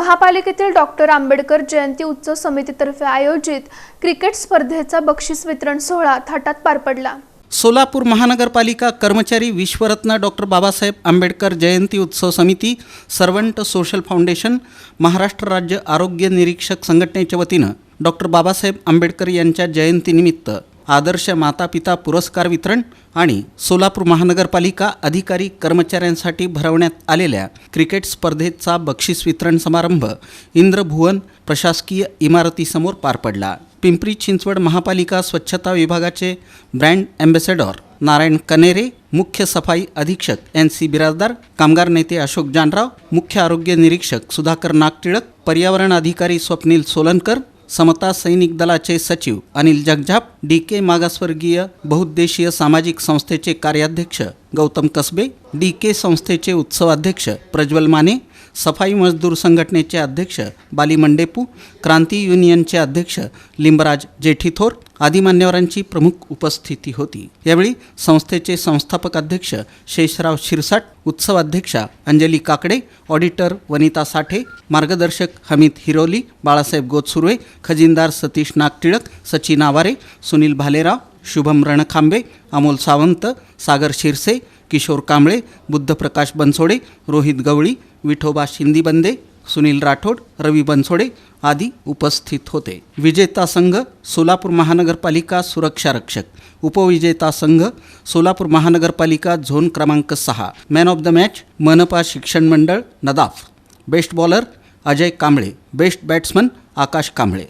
महापालिकेतील डॉक्टर आंबेडकर जयंती उत्सव समितीतर्फे आयोजित क्रिकेट स्पर्धेचा बक्षीस वितरण सोहळा थाटात पार पडला. सोलापूर महानगरपालिका कर्मचारी विश्वरत्न डॉक्टर बाबासाहेब आंबेडकर जयंती उत्सव समिती सर्वंट सोशल फाउंडेशन महाराष्ट्र राज्य आरोग्य निरीक्षक संघटनेच्या वतीनं डॉक्टर बाबासाहेब आंबेडकर यांच्या जयंतीनिमित्त आदर्श माता पिता पुरस्कार वितरण आणि सोलापूर महानगरपालिका अधिकारी कर्मचाऱ्यांसाठी भरवण्यात आलेल्या क्रिकेट स्पर्धेचा बक्षीस वितरण समारंभ इंद्रभुवन प्रशासकीय इमारतीसमोर पार पडला. पिंपरी चिंचवड महापालिका स्वच्छता विभागाचे ब्रँड ॲम्बेसेडॉर नारायण कनेरे मुख्य सफाई अधीक्षक एन सी बिराजदार कामगार नेते अशोक जानराव मुख्य आरोग्य निरीक्षक सुधाकर नागटिळक पर्यावरण अधिकारी स्वप्नील सोलनकर समता सैनिक दलाचे सचिव अनिल जगझाप डी के मागासवर्गीय बहुद्देशीय सामाजिक संस्थेचे कार्याध्यक्ष गौतम कसबे डी के संस्थेचे उत्सवाध्यक्ष प्रज्वल माने सफाई मजदूर संघटनेचे अध्यक्ष बाली मंडेपू क्रांती युनियनचे अध्यक्ष लिंबराज जेठीथोर आदी मान्यवरांची प्रमुख उपस्थिती होती. यावेळी संस्थेचे संस्थापक अध्यक्ष शेषराव शिरसाट उत्सव अध्यक्षा अंजली काकडे ऑडिटर वनिता साठे मार्गदर्शक हमीद हिरोली बाळासाहेब गोतसुर्वे खजिनदार सतीश नागटिळक सचिन आवारे सुनील भालेराव शुभम रणखांबे अमोल सावंत सागर शिरसे किशोर कांबळे बुद्धप्रकाश बनसोडे रोहित गवळी विठोबा शिंदीबंदे सुनील राठोड रवी बनसोडे आदी उपस्थित होते. विजेता संघ सोलापूर महानगरपालिका सुरक्षा रक्षक. उपविजेता संघ सोलापूर महानगरपालिका झोन क्रमांक सहा. मॅन ऑफ द मॅच मनपा शिक्षण मंडळ Nadaf. Best bowler Ajay Kamble. Best batsman Akash Kamble.